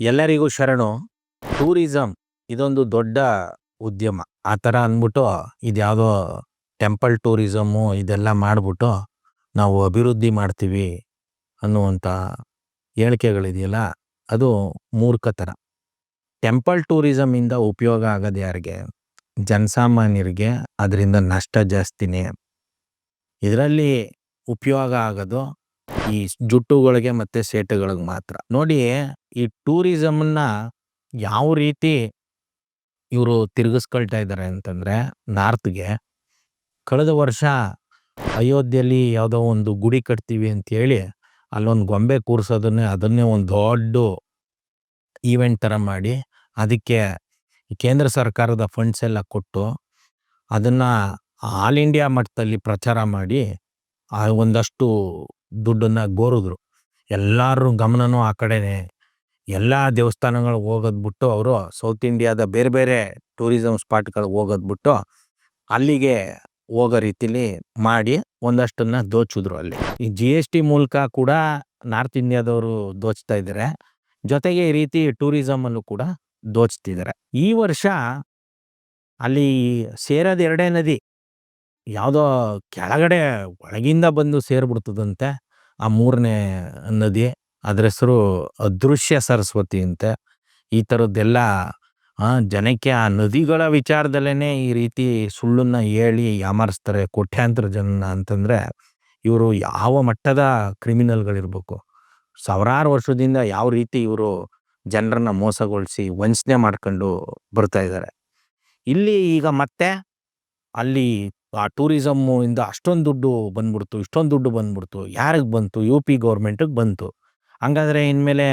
ಎಲ್ಲರಿಗೂ ಶರಣು. ಟೂರಿಸಂ ಇದೊಂದು ದೊಡ್ಡ ಉದ್ಯಮ. ಆ ಥರ ಅಂದ್ಬಿಟ್ಟು ಇದ್ಯಾವುದೋ ಟೆಂಪಲ್ ಟೂರಿಸಮ್ಮು ಇದೆಲ್ಲ ಮಾಡಿಬಿಟ್ಟು ನಾವು ಅಭಿವೃದ್ಧಿ ಮಾಡ್ತೀವಿ ಅನ್ನುವಂಥ ಹೇಳಿಕೆಗಳಿದೆಯಲ್ಲ, ಅದು ಮೂರ್ಖತನ ಟೆಂಪಲ್ ಟೂರಿಸಮಿಂದ ಉಪಯೋಗ ಆಗೋದು ಯಾರಿಗೆ? ಜನಸಾಮಾನ್ಯರಿಗೆ, ಅದರಿಂದ ನಷ್ಟ ಜಾಸ್ತಿನೇ. ಇದರಲ್ಲಿ ಉಪಯೋಗ ಆಗೋದು ಈ ಜುಟ್ಟುಗಳಿಗೆ ಮತ್ತೆ ಸೇಟುಗಳಿಗೆ ಮಾತ್ರ. ನೋಡಿ, ಈ ಟೂರಿಸಮ್ನ ಯಾವ ರೀತಿ ಇವರು ತಿರುಗಿಸ್ಕೊಳ್ತಾ ಇದ್ದಾರೆ ಅಂತಂದ್ರೆ ನಾರ್ತ್ಗೆ ಕಳೆದ ವರ್ಷ ಅಯೋಧ್ಯೆಯಲ್ಲಿ ಯಾವುದೋ ಒಂದು ಗುಡಿ ಕಟ್ತೀವಿ ಅಂತ ಹೇಳಿ ಅಲ್ಲೊಂದು ಗೊಂಬೆ ಕೂರ್ಸೋದನ್ನೇ, ಅದನ್ನೇ ಒಂದು ದೊಡ್ಡ ಈವೆಂಟ್ ಥರ ಮಾಡಿ ಅದಕ್ಕೆ ಕೇಂದ್ರ ಸರ್ಕಾರದ ಫಂಡ್ಸ್ ಎಲ್ಲ ಕೊಟ್ಟು ಅದನ್ನ ಆಲ್ ಇಂಡಿಯಾ ಮಟ್ಟದಲ್ಲಿ ಪ್ರಚಾರ ಮಾಡಿ ಆ ಒಂದಷ್ಟು ದುಡ್ಡನ್ನ ಗೋರಿದ್ರು. ಎಲ್ಲರೂ ಗಮನನೂ ಆ ಕಡೆನೆ. ಎಲ್ಲ ದೇವಸ್ಥಾನಗಳಿಗೆ ಹೋಗೋದ್ಬಿಟ್ಟು ಅವರು ಸೌತ್ ಇಂಡಿಯಾದ ಬೇರೆ ಬೇರೆ ಟೂರಿಸಮ್ ಸ್ಪಾಟ್ಗಳಿಗೆ ಹೋಗೋದ್ಬಿಟ್ಟು ಅಲ್ಲಿಗೆ ಹೋಗೋ ರೀತಿಲಿ ಮಾಡಿ ಒಂದಷ್ಟನ್ನ ದೋಚಿದ್ರು ಅಲ್ಲಿ. ಈ ಜಿ ಎಸ್ ಟಿ ಮೂಲಕ ಕೂಡ ನಾರ್ತ್ ಇಂಡಿಯಾದವರು ದೋಚ್ತಾ ಇದ್ದಾರೆ ಜೊತೆಗೆ ಈ ರೀತಿ ಟೂರಿಸಂ ಅಲ್ಲೂ ಕೂಡ ದೋಚ್ತಿದ್ದಾರೆ ಈ ವರ್ಷ ಅಲ್ಲಿ ಸೇರೋದು ಎರಡೇ ನದಿ. ಯಾವುದೋ ಕೆಳಗಡೆ ಒಳಗಿಂದ ಬಂದು ಸೇರ್ಬಿಡ್ತದಂತೆ. ಆ ಮೂರನೇ ನದಿ ಅದ್ರ ಹೆಸರು ಅದೃಶ್ಯ ಸರಸ್ವತಿ ಅಂತೆ ಈ ಥರದ್ದೆಲ್ಲ ಜನಕ್ಕೆ ಆ ನದಿಗಳ ವಿಚಾರದಲ್ಲೇ ಈ ರೀತಿ ಸುಳ್ಳನ್ನ ಹೇಳಿ ಯಾಮಾರಿಸ್ತಾರೆ ಕೋಟ್ಯಾಂತರ ಜನ ಅಂತಂದ್ರೆ, ಇವರು ಯಾವ ಮಟ್ಟದ ಕ್ರಿಮಿನಲ್ಗಳಿರ್ಬೇಕು? ಸಾವಿರಾರು ವರ್ಷದಿಂದ ಯಾವ ರೀತಿ ಇವರು ಜನರನ್ನ ಮೋಸಗೊಳಿಸಿ ವಂಚನೆ ಮಾಡ್ಕೊಂಡು ಬರ್ತಾ ಇದ್ದಾರೆ. ಇಲ್ಲಿ ಈಗ ಮತ್ತೆ ಅಲ್ಲಿ ಆ ಟೂರಿಸಮ್ಮು ಇಂದ ಅಷ್ಟೊಂದು ದುಡ್ಡು ಬಂದ್ಬಿಡ್ತು, ಇಷ್ಟೊಂದು ದುಡ್ಡು ಬಂದ್ಬಿಡ್ತು, ಯಾರಿಗೆ ಬಂತು? ಯು ಪಿ ಗೌರ್ಮೆಂಟಿಗೆ ಬಂತು. ಹಂಗಾದ್ರೆ ಇನ್ಮೇಲೆ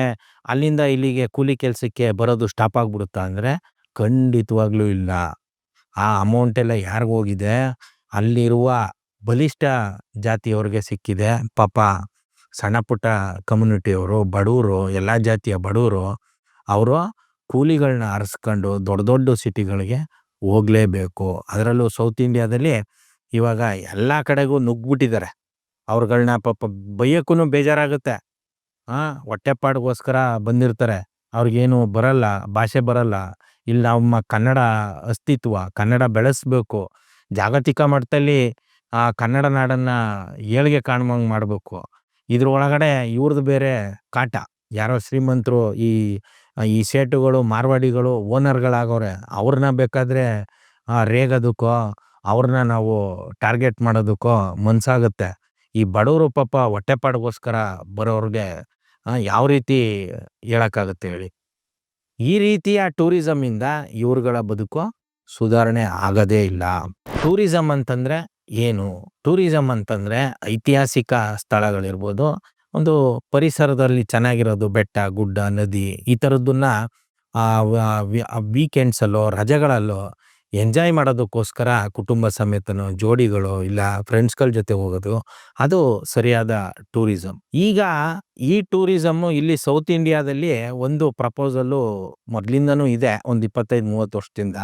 ಅಲ್ಲಿಂದ ಇಲ್ಲಿಗೆ ಕೂಲಿ ಕೆಲಸಕ್ಕೆ ಬರೋದು ಸ್ಟಾಪ್ ಆಗ್ಬಿಡುತ್ತಾ ಅಂದರೆ ಖಂಡಿತವಾಗ್ಲೂ ಇಲ್ಲ. ಆ ಅಮೌಂಟ್ ಎಲ್ಲ ಹೋಗಿದೆ? ಅಲ್ಲಿರುವ ಬಲಿಷ್ಠ ಜಾತಿಯವ್ರಿಗೆ ಸಿಕ್ಕಿದೆ. ಪಾಪ ಸಣ್ಣ ಪುಟ್ಟ ಕಮ್ಯುನಿಟಿಯವರು ಬಡವರು ಎಲ್ಲ ಜಾತಿಯ ಬಡವರು ಅವರು ಕೂಲಿಗಳನ್ನ ಆರಿಸ್ಕೊಂಡು ದೊಡ್ಡ ದೊಡ್ಡ ಸಿಟಿಗಳಿಗೆ ಹೋಗ್ಲೇಬೇಕು. ಅದರಲ್ಲೂ ಸೌತ್ ಇಂಡಿಯಾದಲ್ಲಿ ಇವಾಗ ಎಲ್ಲ ಕಡೆಗೂ ನುಗ್ಗಿಬಿಟ್ಟಿದ್ದಾರೆ. ಅವ್ರುಗಳ್ನ ಪಾಪ ಬೈಯೋಕ್ಕೂ ಬೇಜಾರಾಗುತ್ತೆ. ಹಾಂ ಹೊಟ್ಟೆಪಾಡಿಗೋಸ್ಕರ ಬಂದಿರ್ತಾರೆ. ಅವ್ರಿಗೇನು ಬರಲ್ಲ, ಭಾಷೆ ಬರಲ್ಲ. ಇಲ್ಲಿ ನಮ್ಮ ಕನ್ನಡ ಅಸ್ತಿತ್ವ, ಕನ್ನಡ ಬೆಳೆಸ್ಬೇಕು. ಜಾಗತಿಕ ಮಟ್ಟದಲ್ಲಿ ಆ ಕನ್ನಡ ನಾಡನ್ನು ಏಳಿಗೆ ಕಾಣುವಂಗೆ ಮಾಡಬೇಕು. ಇದ್ರ ಒಳಗಡೆ ಇವ್ರದ್ದು ಬೇರೆ ಕಾಟ. ಯಾರೋ ಶ್ರೀಮಂತರು ಈ ಈ ಸೇಟುಗಳು, ಮಾರ್ವಾಡಿಗಳು ಓನರ್ಗಳಾಗವ್ರೆ ಅವ್ರನ್ನ ಬೇಕಾದ್ರೆ ರೇಗೋದಕ್ಕೋ, ಅವ್ರನ್ನ ನಾವು ಟಾರ್ಗೆಟ್ ಮಾಡೋದಕ್ಕೋ ಮನಸ್ಸಾಗುತ್ತೆ ಈ ಬಡವರು ಪಾಪ ಹೊಟ್ಟೆಪಾಡಿಗೋಸ್ಕರ ಬರೋರಿಗೆ ಯಾವ ರೀತಿ ಹೇಳಕ್ಕಾಗುತ್ತೆ ಹೇಳಿ. ಈ ರೀತಿಯ ಟೂರಿಸಂ ಇಂದ ಇವ್ರುಗಳ ಬದುಕು ಸುಧಾರಣೆ ಆಗದೇ ಇಲ್ಲ. ಟೂರಿಸಮ್ ಅಂತಂದ್ರೆ ಏನು? ಟೂರಿಸಮ್ ಅಂತಂದ್ರೆ ಐತಿಹಾಸಿಕ ಸ್ಥಳಗಳಿರ್ಬೋದು ಒಂದು ಪರಿಸರದಲ್ಲಿ ಚೆನ್ನಾಗಿರೋದು, ಬೆಟ್ಟ, ಗುಡ್ಡ, ನದಿ ಈ ಥರದ್ದನ್ನ ವೀಕೆಂಡ್ಸಲ್ಲೋ ರಜೆಗಳಲ್ಲೋ ಎಂಜಾಯ್ ಮಾಡೋದಕ್ಕೋಸ್ಕರ ಕುಟುಂಬ ಸಮೇತನೋ, ಜೋಡಿಗಳು, ಇಲ್ಲ ಫ್ರೆಂಡ್ಸ್ಗಳ ಜೊತೆ ಹೋಗೋದು, ಅದು ಸರಿಯಾದ ಟೂರಿಸಮ್ ಈಗ ಈ ಟೂರಿಸಮ್ಮು ಇಲ್ಲಿ ಸೌತ್ ಇಂಡಿಯಾದಲ್ಲಿ ಒಂದು ಪ್ರಪೋಸಲ್ಲು ಮೊದಲಿಂದನೂ ಇದೆ, ಒಂದು ಇಪ್ಪತ್ತೈದು ಮೂವತ್ತು ವರ್ಷದಿಂದ.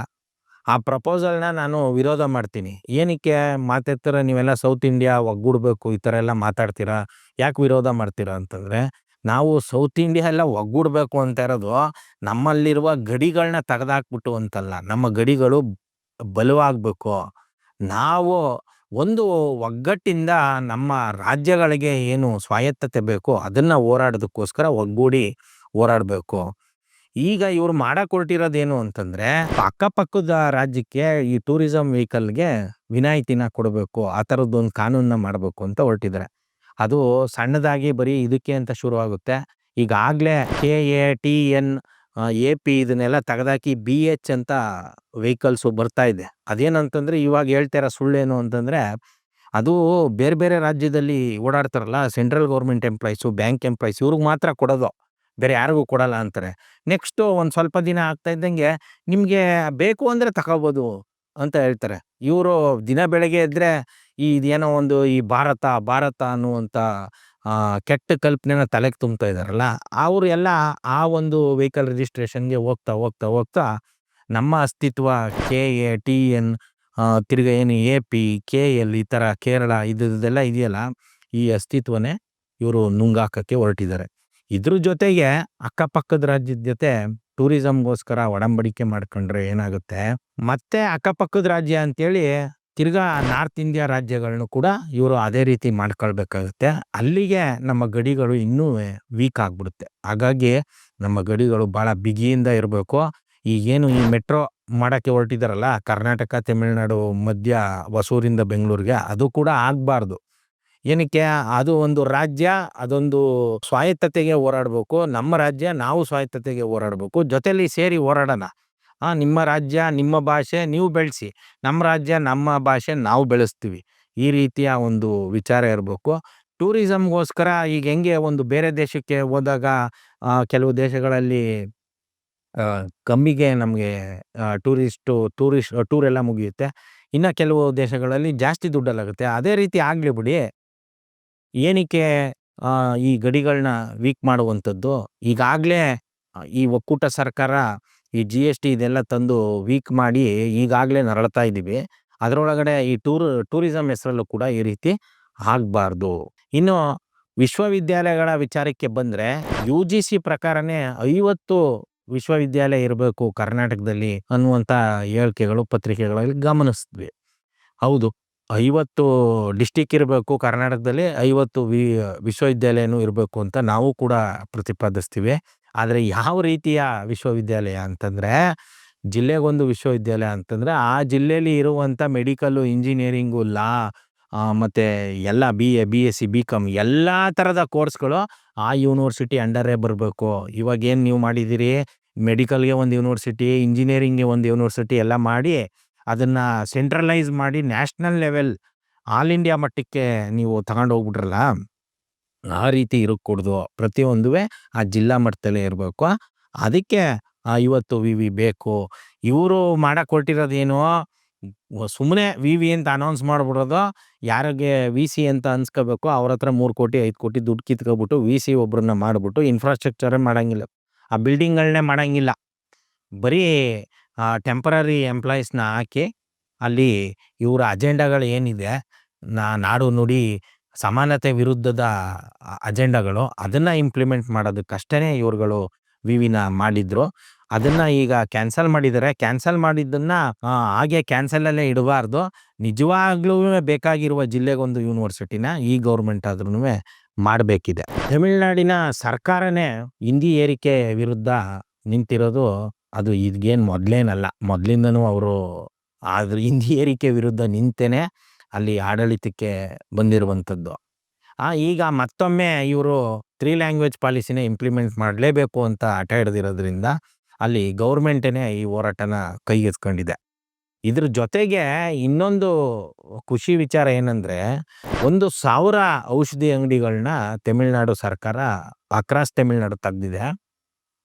ಆ ಪ್ರಪೋಸಲ್ನ ನಾನು ವಿರೋಧ ಮಾಡ್ತೀನಿ. ಏನಕ್ಕೆ ಮಾತಾಡ್ತೀರ? ನೀವೆಲ್ಲ ಸೌತ್ ಇಂಡಿಯಾ ಒಗ್ಗೂಡ್ಬೇಕು, ಈ ಥರ ಎಲ್ಲ ಮಾತಾಡ್ತೀರಾ? ಯಾಕೆ ವಿರೋಧ ಮಾಡ್ತೀರಾ ಅಂತಂದರೆ, ನಾವು ಸೌತ್ ಇಂಡಿಯಾ ಎಲ್ಲ ಒಗ್ಗೂಡ್ಬೇಕು ಅಂತ ಇರೋದು ನಮ್ಮಲ್ಲಿರುವ ಗಡಿಗಳನ್ನ ತೆಗೆದಾಕ್ಬಿಟ್ಟು ಅಂತಲ್ಲ. ನಮ್ಮ ಗಡಿಗಳು ಬಲವಾಗಬೇಕು. ನಾವು ಒಂದು ಒಗ್ಗಟ್ಟಿಂದ ನಮ್ಮ ರಾಜ್ಯಗಳಿಗೆ ಏನು ಸ್ವಾಯತ್ತತೆ ಬೇಕು ಅದನ್ನು ಹೋರಾಡೋದಕ್ಕೋಸ್ಕರ ಒಗ್ಗೂಡಿ ಹೋರಾಡಬೇಕು. ಈಗ ಇವ್ರು ಮಾಡಕ್ ಹೊರಟಿರೋದೇನು ಅಂತಂದ್ರೆ, ಅಕ್ಕಪಕ್ಕದ ರಾಜ್ಯಕ್ಕೆ ಈ ಟೂರಿಸಂ ವೆಹಿಕಲ್ಗೆ ವಿನಾಯಿತಿನ ಕೊಡಬೇಕು, ಆ ಥರದ್ದೊಂದು ಕಾನೂನನ್ನ ಮಾಡಬೇಕು ಅಂತ ಹೊರಟಿದ್ದಾರೆ ಅದು ಸಣ್ಣದಾಗಿ ಬರೀ ಇದಕ್ಕೆ ಅಂತ ಶುರುವಾಗುತ್ತೆ. ಈಗಾಗಲೇ K A T N A P ಇದನ್ನೆಲ್ಲ ತೆಗೆದಾಕಿ ಬಿ ಎಚ್ ಅಂತ ವೆಹಿಕಲ್ಸು ಬರ್ತಾ ಇದೆ. ಅದೇನಂತಂದ್ರೆ ಇವಾಗ ಹೇಳ್ತಾರ ಸುಳ್ಳೇನು ಅಂತಂದ್ರೆ, ಅದು ಬೇರೆ ಬೇರೆ ರಾಜ್ಯದಲ್ಲಿ ಓಡಾಡ್ತಾರಲ್ಲ central government employees bank employees ಇವ್ರಿಗೆ ಮಾತ್ರ ಕೊಡೋದು. ಬೇರೆ ಯಾರಿಗೂ ಕೊಡಲ್ಲ ಅಂತಾರೆ. ನೆಕ್ಸ್ಟು ಒಂದು ಸ್ವಲ್ಪ ದಿನ ಆಗ್ತಾ ಇದ್ದಂಗೆ ನಿಮಗೆ ಬೇಕು ಅಂದರೆ ತಗೋಬೋದು ಅಂತ ಹೇಳ್ತಾರೆ. ಇವರು ದಿನ ಬೆಳಗ್ಗೆ ಎದ್ದರೆ ಈ ಇದೇನೋ ಒಂದು ಈ ಭಾರತ ಭಾರತ ಅನ್ನುವಂಥ ಕೆಟ್ಟ ಕಲ್ಪನೆನ ತಲೆಗೆ ತುಂಬ್ತಾ ಇದ್ದಾರಲ್ಲ ಅವರು ಎಲ್ಲ ಆ ಒಂದು ವೆಹಿಕಲ್ ರಿಜಿಸ್ಟ್ರೇಷನ್ಗೆ ಹೋಗ್ತಾ ಹೋಗ್ತಾ ಹೋಗ್ತಾ ನಮ್ಮ ಅಸ್ತಿತ್ವ ಕೆ, ಎ, ಟಿ, ಎನ್ ತಿರ್ಗ ಏನು ಎ, ಪಿ, ಕೆ, ಎಲ್ ಈ ಥರ ಕೇರಳ ಇದೆಲ್ಲ ಇದೆಯಲ್ಲ, ಈ ಅಸ್ತಿತ್ವನೇ ಇವರು ನುಂಗಾಕೋಕ್ಕೆ ಹೊರಟಿದ್ದಾರೆ. ಇದ್ರ ಜೊತೆಗೆ ಅಕ್ಕಪಕ್ಕದ ರಾಜ್ಯದ ಜೊತೆ ಟೂರಿಸಂಗೋಸ್ಕರ ಒಡಂಬಡಿಕೆ ಮಾಡ್ಕೊಂಡ್ರೆ ಏನಾಗುತ್ತೆ? ಮತ್ತೆ ಅಕ್ಕಪಕ್ಕದ ರಾಜ್ಯ ಅಂತೇಳಿ ತಿರ್ಗಾ ನಾರ್ತ್ ಇಂಡಿಯಾ ರಾಜ್ಯಗಳನ್ನು ಕೂಡ ಇವರು ಅದೇ ರೀತಿ ಮಾಡ್ಕೊಳ್ಬೇಕಾಗುತ್ತೆ. ಅಲ್ಲಿಗೆ ನಮ್ಮ ಗಡಿಗಳು ಇನ್ನೂ ವೀಕ್ ಆಗ್ಬಿಡುತ್ತೆ. ಹಾಗಾಗಿ ನಮ್ಮ ಗಡಿಗಳು ಬಹಳ ಬಿಗಿಯಿಂದ ಇರಬೇಕು. ಈಗೇನು ಈ ಮೆಟ್ರೋ ಮಾಡೋಕ್ಕೆ ಹೊರಟಿದಾರಲ್ಲ, ಕರ್ನಾಟಕ, ತಮಿಳುನಾಡು, ಮಧ್ಯ, ಹೊಸೂರಿಂದ ಬೆಂಗಳೂರಿಗೆ, ಅದು ಕೂಡ ಆಗ್ಬಾರ್ದು. ಏನಕ್ಕೆ ಅದು ಒಂದು ರಾಜ್ಯ, ಅದೊಂದು ಸ್ವಾಯತ್ತತೆಗೆ ಹೋರಾಡಬೇಕು. ನಮ್ಮ ರಾಜ್ಯ, ನಾವು ಸ್ವಾಯತ್ತತೆಗೆ ಹೋರಾಡಬೇಕು. ಜೊತೆಲಿ ಸೇರಿ ಹೋರಾಡೋಣ. ನಿಮ್ಮ ರಾಜ್ಯ, ನಿಮ್ಮ ಭಾಷೆ ನೀವು ಬೆಳೆಸಿ. ನಮ್ಮ ರಾಜ್ಯ, ನಮ್ಮ ಭಾಷೆ ನಾವು ಬೆಳೆಸ್ತೀವಿ. ಈ ರೀತಿಯ ಒಂದು ವಿಚಾರ ಇರಬೇಕು. ಟೂರಿಸಮ್ಗೋಸ್ಕರ ಈಗ ಹೆಂಗೆ ಒಂದು ಬೇರೆ ದೇಶಕ್ಕೆ ಹೋದಾಗ ಕೆಲವು ದೇಶಗಳಲ್ಲಿ ಕಮ್ಮಿಗೆ ನಮಗೆ ಟೂರಿಸ್ಟು, ಟೂರಿಸ್ಟ್ ಟೂರ್ ಎಲ್ಲ ಮುಗಿಯುತ್ತೆ. ಇನ್ನು ಕೆಲವು ದೇಶಗಳಲ್ಲಿ ಜಾಸ್ತಿ ದುಡ್ಡಲ್ಲಾಗುತ್ತೆ. ಅದೇ ರೀತಿ ಆಗಲಿ ಬಿಡಿ. ಏನಕ್ಕೆ ಈ ಗಡಿಗಳನ್ನ ವೀಕ್ ಮಾಡುವಂಥದ್ದು? ಈಗಾಗಲೇ ಈ ಒಕ್ಕೂಟ ಸರ್ಕಾರ ಈ ಜಿ ಎಸ್ ಟಿ ಇದೆಲ್ಲ ತಂದು ವೀಕ್ ಮಾಡಿ ಈಗಾಗಲೇ ನರಳ್ತಾ ಇದ್ದೀವಿ. ಅದರೊಳಗಡೆ ಈ ಟೂರ್, ಟೂರಿಸಂ ಹೆಸರಲ್ಲೂ ಕೂಡ ಈ ರೀತಿ ಆಗಬಾರ್ದು. ಇನ್ನು ವಿಶ್ವವಿದ್ಯಾಲಯಗಳ ವಿಚಾರಕ್ಕೆ ಬಂದರೆ ಯು ಜಿ ಸಿ ಪ್ರಕಾರನೇ ಐವತ್ತು ವಿಶ್ವವಿದ್ಯಾಲಯ ಇರಬೇಕು ಕರ್ನಾಟಕದಲ್ಲಿ ಅನ್ನುವಂಥ ಹೇಳಿಕೆಗಳು, ಪತ್ರಿಕೆಗಳಲ್ಲಿ ಗಮನಿಸಿದ್ವಿ. ಹೌದು. ಐವತ್ತು ಡಿಸ್ಟಿಕ್ ಇರಬೇಕು, ಕರ್ನಾಟಕದಲ್ಲಿ ಐವತ್ತು ವಿ, ವಿಶ್ವವಿದ್ಯಾಲಯನೂ ಇರಬೇಕು ಅಂತ ನಾವು ಕೂಡ ಪ್ರತಿಪಾದಿಸ್ತೀವಿ. ಆದರೆ ಯಾವ ರೀತಿಯ ವಿಶ್ವವಿದ್ಯಾಲಯ ಅಂತಂದರೆ, ಜಿಲ್ಲೆಗೊಂದು ವಿಶ್ವವಿದ್ಯಾಲಯ ಅಂತಂದರೆ, ಆ ಜಿಲ್ಲೆಯಲ್ಲಿ ಇರುವಂಥ ಮೆಡಿಕಲ್ಲು, ಇಂಜಿನಿಯರಿಂಗು, ಲಾ ಮತ್ತು ಎಲ್ಲ B, A, B S C B, com ಎಲ್ಲ ಥರದ ಕೋರ್ಸ್ಗಳು ಆ ಯೂನಿವರ್ಸಿಟಿ ಅಂಡರೇ ಬರಬೇಕು. ಇವಾಗೇನು ನೀವು ಮಾಡಿದ್ದೀರಿ? ಮೆಡಿಕಲ್ಗೆ ಒಂದು ಯೂನಿವರ್ಸಿಟಿ, ಇಂಜಿನಿಯರಿಂಗ್ಗೆ ಒಂದು ಯೂನಿವರ್ಸಿಟಿ ಎಲ್ಲ ಮಾಡಿ ಅದನ್ನು ಸೆಂಟ್ರಲೈಸ್ ಮಾಡಿ ನ್ಯಾಷನಲ್ ಲೆವೆಲ್ ಆಲ್ ಇಂಡಿಯಾ ಮಟ್ಟಕ್ಕೆ ನೀವು ತಗೊಂಡು ಹೋಗ್ಬಿಟ್ರಲ್ಲ ಆ ರೀತಿ ಇರಕ್ಕೂಡ್ದು ಪ್ರತಿಯೊಂದು ಆ ಜಿಲ್ಲಾ ಮಟ್ಟದಲ್ಲೇ ಇರಬೇಕು. ಅದಕ್ಕೆ ಇವತ್ತು ವಿ ವಿ ಬೇಕು. ಇವರು ಮಾಡಕ್ಕೆ ಹೊರಟಿರೋದೇನು ಸುಮ್ಮನೆ ವಿ ವಿ ಅಂತ ಅನೌನ್ಸ್ ಮಾಡ್ಬಿಡೋದು, ಯಾರಿಗೆ ವಿ ಸಿ ಅಂತ ಅನ್ಸ್ಕೋಬೇಕು, ಅವ್ರ ಹತ್ರ ಮೂರು ಕೋಟಿ, ಐದು ಕೋಟಿ ದುಡ್ಡು ಕಿತ್ಕೊಬಿಟ್ಟು ವಿ ಸಿ ಒಬ್ಬರನ್ನ ಮಾಡಿಬಿಟ್ಟು ಇನ್ಫ್ರಾಸ್ಟ್ರಕ್ಚರೇ ಮಾಡಂಗಿಲ್ಲ. ಆ ಬಿಲ್ಡಿಂಗ್ಗಳನ್ನೇ ಮಾಡೋಂಗಿಲ್ಲ. ಬರೀ ಟೆಂಪರರಿ ಎಂಪ್ಲಾಯೀಸ್ನ ಹಾಕಿ ಅಲ್ಲಿ ಇವರ ಅಜೆಂಡಾಗಳು ಏನಿದೆ ನಾಡು ನುಡಿ ಸಮಾನತೆ ವಿರುದ್ಧದ ಅಜೆಂಡಾಗಳು ಅದನ್ನು ಇಂಪ್ಲಿಮೆಂಟ್ ಮಾಡೋದಕ್ಕಷ್ಟೇ ಇವ್ರುಗಳು ವಿ ವಿನ ಮಾಡಿದ್ರು. ಅದನ್ನ ಈಗ ಕ್ಯಾನ್ಸಲ್ ಮಾಡಿದ್ದಾರೆ ಕ್ಯಾನ್ಸಲ್ ಮಾಡಿದ್ದನ್ನು ಹಾಗೆ ಕ್ಯಾನ್ಸಲಲ್ಲೇ ಇಡಬಾರ್ದು. ನಿಜವಾಗ್ಲೂ ಬೇಕಾಗಿರುವ ಜಿಲ್ಲೆಗೊಂದು ಯೂನಿವರ್ಸಿಟಿನ ಈ ಗೌರ್ಮೆಂಟ್ ಆದ್ರೂ ಮಾಡಬೇಕಿದೆ. ತಮಿಳುನಾಡಿನ ಸರ್ಕಾರನೇ ಹಿಂದಿ ಏರಿಕೆ ವಿರುದ್ಧ ನಿಂತಿರೋದು ಅದು ಇದ್ಗೇನು ಮೊದಲೇನಲ್ಲ. ಮೊದಲಿಂದನೂ ಅವರು ಆದ್ರ ಹಿಂದಿ ಏರಿಕೆ ವಿರುದ್ಧ ನಿಂತೇನೆ ಅಲ್ಲಿ ಆಡಳಿತಕ್ಕೆ ಬಂದಿರುವಂಥದ್ದು. ಆ, ಈಗ ಮತ್ತೊಮ್ಮೆ ಇವರು ತ್ರೀ ಲ್ಯಾಂಗ್ವೇಜ್ ಪಾಲಿಸಿನ ಇಂಪ್ಲಿಮೆಂಟ್ ಮಾಡಲೇಬೇಕು ಅಂತ ಹಠ ಹಿಡ್ದಿರೋದ್ರಿಂದ ಅಲ್ಲಿ ಗೌರ್ಮೆಂಟೇ ಈ ಹೋರಾಟನ ಕೈಗೆತ್ಕೊಂಡಿದೆ. ಇದ್ರ ಜೊತೆಗೆ ಇನ್ನೊಂದು ಖುಷಿ ವಿಚಾರ ಏನಂದ್ರೆ ಒಂದು ಸಾವಿರ ಔಷಧಿ ಅಂಗಡಿಗಳನ್ನ ತಮಿಳ್ನಾಡು ಸರ್ಕಾರ ಅಕ್ರಾಸ್ ತಮಿಳ್ನಾಡು ತೆಗ್ದಿದೆ.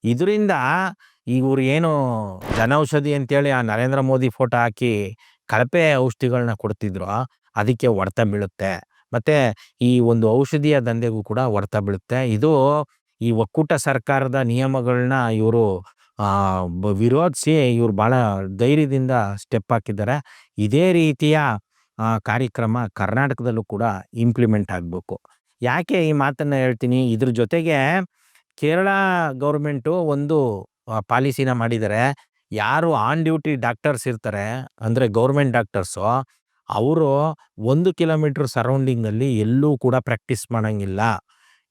ಇದರಿಂದ ಇವ್ರು ಏನು ಜನೌಷಧಿ ಅಂತೇಳಿ ಆ ನರೇಂದ್ರ ಮೋದಿ ಫೋಟೋ ಹಾಕಿ ಕಳಪೆ ಔಷಧಿಗಳನ್ನ ಕೊಡ್ತಿದ್ರು, ಅದಕ್ಕೆ ಹೊಡೆತ ಬೀಳುತ್ತೆ. ಮತ್ತು ಈ ಒಂದು ಔಷಧಿಯ ದಂಧೆಗೂ ಕೂಡ ಹೊಡೆತ ಬೀಳುತ್ತೆ. ಇದು ಈ ಒಕ್ಕೂಟ ಸರ್ಕಾರದ ನಿಯಮಗಳನ್ನ ಇವರು ವಿರೋಧಿಸಿ ಇವರು ಭಾಳ ಧೈರ್ಯದಿಂದ ಸ್ಟೆಪ್ ಹಾಕಿದ್ದಾರೆ. ಇದೇ ರೀತಿಯ ಕಾರ್ಯಕ್ರಮ ಕರ್ನಾಟಕದಲ್ಲೂ ಕೂಡ ಇಂಪ್ಲಿಮೆಂಟ್ ಆಗಬೇಕು. ಯಾಕೆ ಈ ಮಾತನ್ನು ಹೇಳ್ತೀನಿ? ಇದ್ರ ಜೊತೆಗೆ ಕೇರಳ ಗೌರ್ಮೆಂಟು ಒಂದು ಪಾಲಿಸಿನ ಮಾಡಿದರೆ, ಯಾರು ಆನ್ ಡ್ಯೂಟಿ ಡಾಕ್ಟರ್ಸ್ ಇರ್ತಾರೆ, ಅಂದರೆ ಗೌರ್ಮೆಂಟ್ ಡಾಕ್ಟರ್ಸು, ಅವರು ಒಂದು ಕಿಲೋಮೀಟ್ರ್ ಸರೌಂಡಿಂಗಲ್ಲಿ ಎಲ್ಲೂ ಕೂಡ ಪ್ರಾಕ್ಟೀಸ್ ಮಾಡೋಂಗಿಲ್ಲ.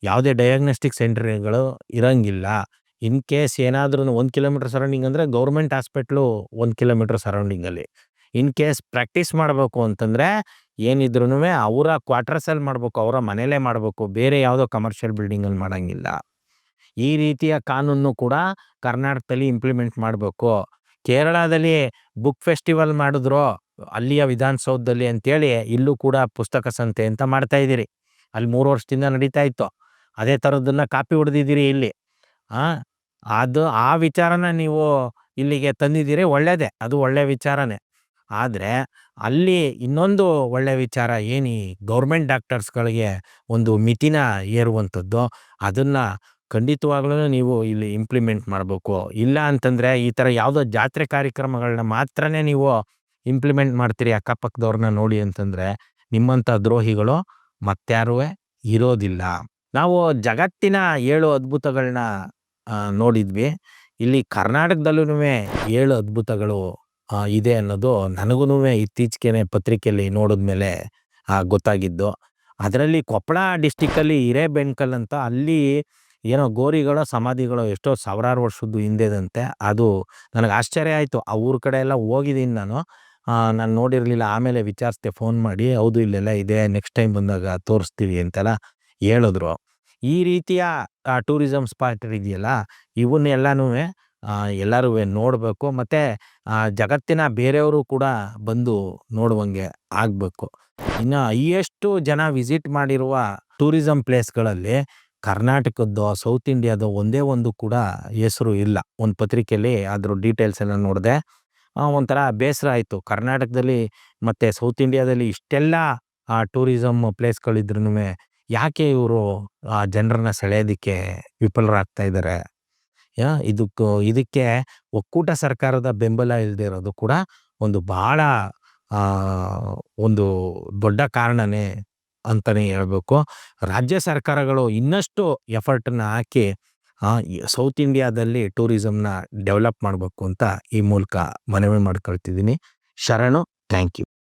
ಯಾವುದೇ ಡಯಾಗ್ನೋಸ್ಟಿಕ್ ಸೆಂಟರ್ಗಳು ಇರೋಂಗಿಲ್ಲ. ಇನ್ ಕೇಸ್ ಏನಾದ್ರೂ ಒಂದು ಕಿಲೋಮೀಟ್ರ್ ಸರೌಂಡಿಂಗ್ ಅಂದರೆ ಗೌರ್ಮೆಂಟ್ ಹಾಸ್ಪಿಟ್ಲು ಒಂದು ಕಿಲೋಮೀಟ್ರ್ ಸರೌಂಡಿಂಗಲ್ಲಿ. ಇನ್ ಕೇಸ್ ಪ್ರಾಕ್ಟೀಸ್ ಮಾಡಬೇಕು ಅಂತಂದರೆ ಏನಿದ್ರೂ ಅವರ ಕ್ವಾರ್ಟರ್ಸಲ್ಲಿ ಮಾಡಬೇಕು, ಅವರ ಮನೇಲೇ ಮಾಡಬೇಕು, ಬೇರೆ ಯಾವುದೋ ಕಮರ್ಷಿಯಲ್ ಬಿಲ್ಡಿಂಗಲ್ಲಿ ಮಾಡಂಗಿಲ್ಲ. ಈ ರೀತಿಯ ಕಾನೂನು ಕೂಡ ಕರ್ನಾಟಕದಲ್ಲಿ ಇಂಪ್ಲಿಮೆಂಟ್ ಮಾಡಬೇಕು. ಕೇರಳದಲ್ಲಿ ಬುಕ್ ಫೆಸ್ಟಿವಲ್ ಮಾಡಿದ್ರು, ಅಲ್ಲಿಯ ವಿಧಾನಸೌಧದಲ್ಲಿ ಅಂತೇಳಿ ಇಲ್ಲೂ ಕೂಡ ಪುಸ್ತಕ ಸಂತೆ ಅಂತ ಮಾಡ್ತಾ ಇದ್ದೀರಿ. ಅಲ್ಲಿ ಮೂರು ವರ್ಷದಿಂದ ನಡೀತಾ ಇತ್ತು. ಅದೇ ಥರದ್ದನ್ನ ಕಾಪಿ ಹೊಡೆದಿದ್ದೀರಿ ಇಲ್ಲಿ. ಅದು ಆ ವಿಚಾರನ ನೀವು ಇಲ್ಲಿಗೆ ತಂದಿದ್ದೀರಿ ಒಳ್ಳೆಯದೇ ಅದು ಒಳ್ಳೆ ವಿಚಾರನೇ. ಆದರೆ ಅಲ್ಲಿ ಇನ್ನೊಂದು ಒಳ್ಳೆ ವಿಚಾರ ಏನು ಗೌರ್ಮೆಂಟ್ ಡಾಕ್ಟರ್ಸ್ಗಳಿಗೆ ಒಂದು ಮಿತಿನ ಏರುವಂಥದ್ದು, ಅದನ್ನು ಖಂಡಿತವಾಗ್ಲೂ ನೀವು ಇಲ್ಲಿ ಇಂಪ್ಲಿಮೆಂಟ್ ಮಾಡಬೇಕು. ಇಲ್ಲ ಅಂತಂದರೆ ಈ ಥರ ಯಾವುದೋ ಜಾತ್ರೆ ಕಾರ್ಯಕ್ರಮಗಳನ್ನ ಮಾತ್ರನೇ ನೀವು ಇಂಪ್ಲಿಮೆಂಟ್ ಮಾಡ್ತೀರಿ ಅಕ್ಕಪಕ್ಕದವ್ರನ್ನ ನೋಡಿ ಅಂತಂದರೆ ನಿಮ್ಮಂಥ ದ್ರೋಹಿಗಳು ಮತ್ಯಾರೂ ಇರೋದಿಲ್ಲ. ನಾವು ಜಗತ್ತಿನ ಏಳು ಅದ್ಭುತಗಳನ್ನ ನೋಡಿದ್ವಿ. ಇಲ್ಲಿ ಕರ್ನಾಟಕದಲ್ಲೂ ಏಳು ಅದ್ಭುತಗಳು ಇದೆ ಅನ್ನೋದು ನನಗೂ ಇತ್ತೀಚೆಗೆ ಪತ್ರಿಕೆಯಲ್ಲಿ ನೋಡಿದ್ಮೇಲೆ ಗೊತ್ತಾಗಿದ್ದು. ಅದರಲ್ಲಿ ಕೊಪ್ಪಳ ಡಿಸ್ಟಿಕ್ಕಲ್ಲಿ ಹಿರೇಬೆಣ್ಕಲ್ ಅಂತ ಅಲ್ಲಿ ಏನೋ ಗೋರಿಗಳ, ಸಮಾಧಿಗಳು ಎಷ್ಟೋ ಸಾವಿರಾರು ವರ್ಷದ್ದು ಹಿಂದೆದಂತೆ ಅದು ನನಗೆ ಆಶ್ಚರ್ಯ ಆಯಿತು. ಆ ಊರ ಕಡೆ ಎಲ್ಲ ಹೋಗಿದ್ದೀನಿ ನಾನು. ನಾನು ನೋಡಿರಲಿಲ್ಲ. ಆಮೇಲೆ ವಿಚಾರಿಸ್ದೆ, ಫೋನ್ ಮಾಡಿ, ಹೌದು, ಇಲ್ಲೆಲ್ಲ ಇದೆ, ನೆಕ್ಸ್ಟ್ ಟೈಮ್ ಬಂದಾಗ ತೋರಿಸ್ತೀವಿ ಅಂತೆಲ್ಲ ಹೇಳಿದ್ರು. ಈ ರೀತಿಯ ಟೂರಿಸಮ್ ಸ್ಪಾಟ್ ಇದೆಯಲ್ಲ, ಇವನ್ನೆಲ್ಲನೂ ಎಲ್ಲರೂ ನೋಡಬೇಕು. ಮತ್ತು ಜಗತ್ತಿನ ಬೇರೆಯವರು ಕೂಡ ಬಂದು ನೋಡುವಂಗೆ ಆಗಬೇಕು. ಇನ್ನು ಹೈಯೆಸ್ಟು ಜನ ವಿಸಿಟ್ ಮಾಡಿರುವ ಟೂರಿಸಮ್ ಪ್ಲೇಸ್ಗಳಲ್ಲಿ ಕರ್ನಾಟಕದ್ದು ಸೌತ್ ಇಂಡಿಯಾದ ಒಂದೇ ಒಂದು ಕೂಡ ಹೆಸರು ಇಲ್ಲ. ಒಂದು ಪತ್ರಿಕೆಯಲ್ಲಿ ಅದ್ರ ಡೀಟೇಲ್ಸ್ ಎಲ್ಲ ನೋಡಿದೆ ಒಂಥರ ಬೇಸರ ಆಯಿತು. ಕರ್ನಾಟಕದಲ್ಲಿ ಮತ್ತು ಸೌತ್ ಇಂಡಿಯಾದಲ್ಲಿ ಇಷ್ಟೆಲ್ಲ ಟೂರಿಸಮ್ ಪ್ಲೇಸ್ಗಳಿದ್ರೂ ಯಾಕೆ ಇವರು, ಆ, ಜನರನ್ನ ಸೆಳೆಯೋದಕ್ಕೆ ವಿಫಲರಾಗ್ತಾ ಇದ್ದಾರೆ ಯಾ, ಇದಕ್ಕೂ, ಇದಕ್ಕೆ ಒಕ್ಕೂಟ ಸರ್ಕಾರದ ಬೆಂಬಲ ಇಲ್ಲದೇ ಇರೋದು ಕೂಡ ಒಂದು ಭಾಳ ಒಂದು ದೊಡ್ಡ ಕಾರಣನೇ ಅಂತಲೇ ಹೇಳಬೇಕು. ರಾಜ್ಯ ಸರ್ಕಾರಗಳು ಇನ್ನಷ್ಟು ಎಫರ್ಟನ್ನು ಹಾಕಿ ಸೌತ್ ಇಂಡಿಯಾದಲ್ಲಿ ಟೂರಿಸಮ್ನ ಡೆವಲಪ್ ಮಾಡಬೇಕು ಅಂತ ಈ ಮೂಲಕ ಮನವಿ ಮಾಡ್ಕೊಳ್ತಿದ್ದೀನಿ. ಶರಣು, ಥ್ಯಾಂಕ್ ಯು.